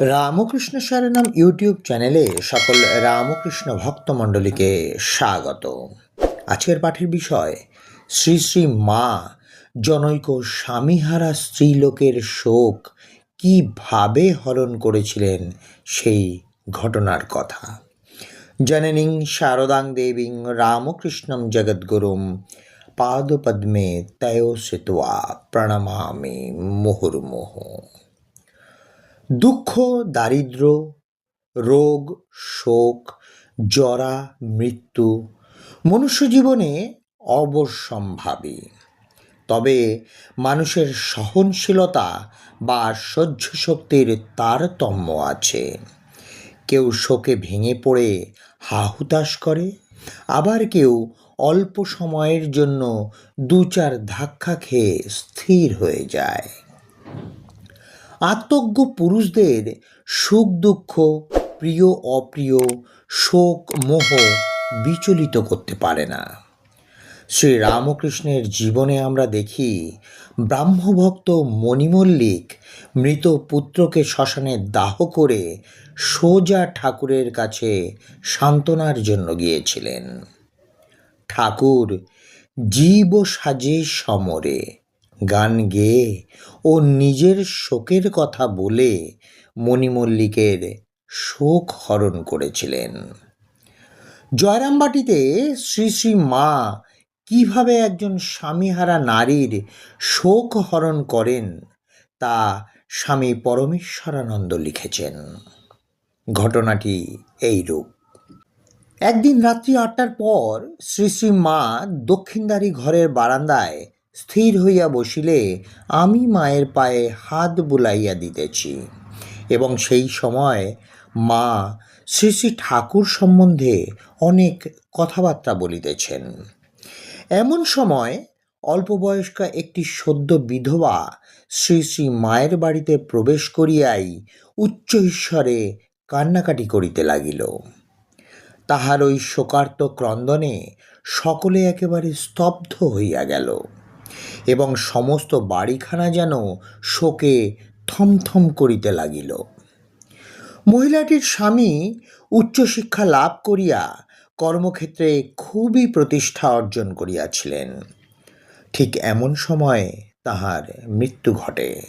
Ramakrishna সারনাম YouTube চ্যানেলে সকল রামকৃষ্ণ ভক্তমণ্ডলীকে স্বাগত। আজকের পাঠের বিষয়, শ্রী শ্রী মা জনৈক স্বামীহারা স্ত্রীলোকের শোক কীভাবে হরণ করেছিলেন সেই ঘটনার কথা। জননীং শারদাং দেবীং রামকৃষ্ণম জগদ্গুরুম পাদপদ্মে তয়োসিত্বা প্রণমামি মুহুর্মুহু। দুঃখ, দারিদ্র, রোগ, শোক, জরা, মৃত্যু মনুষ্য জীবনে অবশ্যম্ভাবী। তবে মানুষের সহনশীলতা বা সহ্য শক্তির তারতম্য আছে। কেউ শোকে ভেঙে পড়ে, হাহুতাশ করে, আবার কেউ অল্প সময়ের জন্য দু চার ধাক্কা খেয়ে স্থির হয়ে যায়। আত্মজ্ঞ পুরুষদের সুখ, দুঃখ, প্রিয়, অপ্রিয়, শোক, মোহ বিচলিত করতে পারে না। শ্রী রামকৃষ্ণের জীবনে আমরা দেখি, ব্রাহ্মভক্ত মণিমল্লিক মৃত পুত্রকে শ্মশানে দাহ করে সোজা ঠাকুরের কাছে সান্ত্বনার জন্য গিয়েছিলেন। ঠাকুর জীব সাজে সমরে গান গেয়ে ও নিজের শোকের কথা বলে মণিমল্লিকের শোক হরণ করেছিলেন। জয়রামবাটিতে শ্রী শ্রী মা কীভাবে একজন স্বামীহারা নারীর শোক হরণ করেন তা স্বামী পরমেশ্বরানন্দ লিখেছেন। ঘটনাটি এইরূপ। একদিন রাত্রি আটটার পর শ্রী শ্রী মা দক্ষিণদারি ঘরের বারান্দায় স্থির হইয়া বসিলে আমি মায়ের পায়ে হাত বুলাইয়া দিতেছি। এবং সেই সময় মা শ্রী শ্রী ঠাকুর সম্বন্ধে অনেক কথাবার্তা বলিতেছেন। এমন সময় অল্পবয়স্কা একটি সদ্য বিধবা শ্রী শ্রী মায়ের বাড়িতে প্রবেশ করিয়াই উচ্চ ঈশ্বরে কান্নাকাটি করিতে লাগিল। তাহার ওই শোকার্ত ক্রন্দনে সকলে একেবারে স্তব্ধ হইয়া গেল। এবং সমস্ত বাড়িখানা যেন শোকে থমথম করিতে লাগিল। মহিলাটির স্বামী উচ্চশিক্ষা লাভ করিয়া কর্মক্ষেত্রে খুবই প্রতিষ্ঠা অর্জন করিয়াছিলেন। ঠিক এমন সময় তাহার মৃত্যু ঘটে।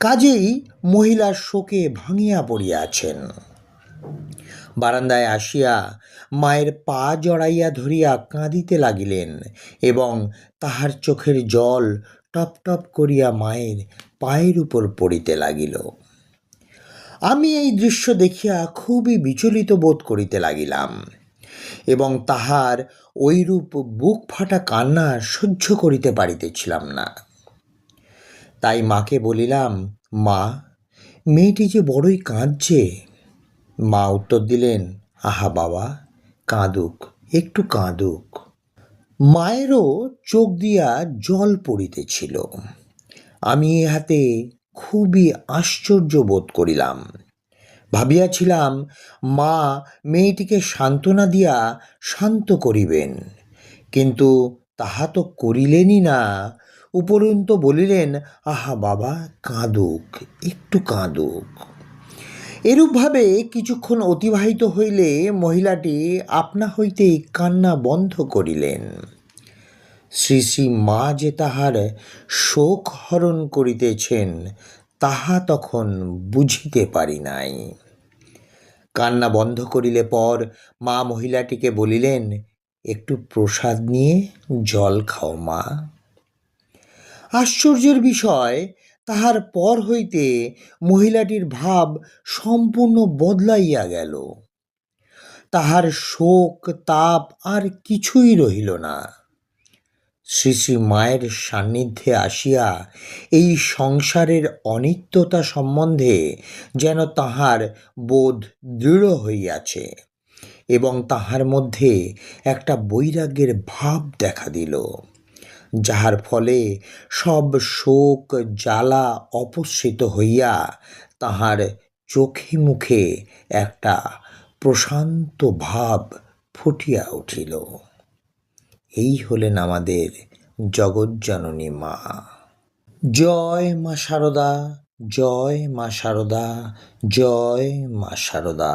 কাজেই মহিলার শোকে ভাঙিয়া পড়িয়াছেন। বারান্দায় আসিয়া মায়ের পা জড়াইয়া ধরিয়া কাঁদিতে লাগিলেন এবং তাহার চোখের জল টপ টপ করিয়া মায়ের পায়ের উপর পড়িতে লাগিল। আমি এই দৃশ্য দেখিয়া খুবই বিচলিত বোধ করিতে লাগিলাম এবং তাহার ঐরূপ বুক ফাটা কান্না সহ্য করিতে পারিতেছিলাম না। তাই মাকে বলিলাম, মা, মেয়েটি যে বড়ই কাঁদছে। মা উত্তর দিলেন, আহা বাবা, কাঁদুক, একটু কাঁদুক। মায়েরও চোখ দিয়া জল পড়িতেছিল। আমি ইহাতে খুবই আশ্চর্য বোধ করিলাম। ভাবিয়াছিলাম, মা, মেয়েটিকে সান্ত্বনা দিয়া শান্ত করিবেন। কিন্তু তাহা তো করিলেনই না। উপরন্ত বলিলেন, আহা বাবা, কাঁদুক, একটু কাঁদুক। এরূপভাবে কিছুক্ষণ অতিবাহিত হইলে মহিলাটি আপনা হইতেই কান্না বন্ধ করিলেন। শ্রী শ্রী মা যে তাহার শোক হরণ করিতেছেন, তাহা তখন বুঝিতে পারি নাই। কান্না বন্ধ করিলে পর মা মহিলাটিকে বলিলেন, একটু প্রসাদ নিয়ে জল খাও মা। আশ্চর্যের বিষয় তাহার পর হইতে মহিলাটির ভাব সম্পূর্ণ বদলাইয়া গেল। তাহার শোক, তাপ আর কিছুই রহিল না। শ্রী শ্রী মায়ের সান্নিধ্যে আসিয়া এই সংসারের অনিত্যতা সম্বন্ধে যেন তাহার বোধ দৃঢ় হইয়াছে এবং তাহার মধ্যে একটা বৈরাগ্যের ভাব দেখা দিল। যাহার ফলে সব শোক জ্বালা অপসৃত হইয়া তাহার চোখে মুখে একটা প্রশান্ত ভাব ফুটিয়া উঠিল। এই হলেন আমাদের জগজ্জননী মা। জয় মা শারদা জয় মা শারদা জয় মা শারদা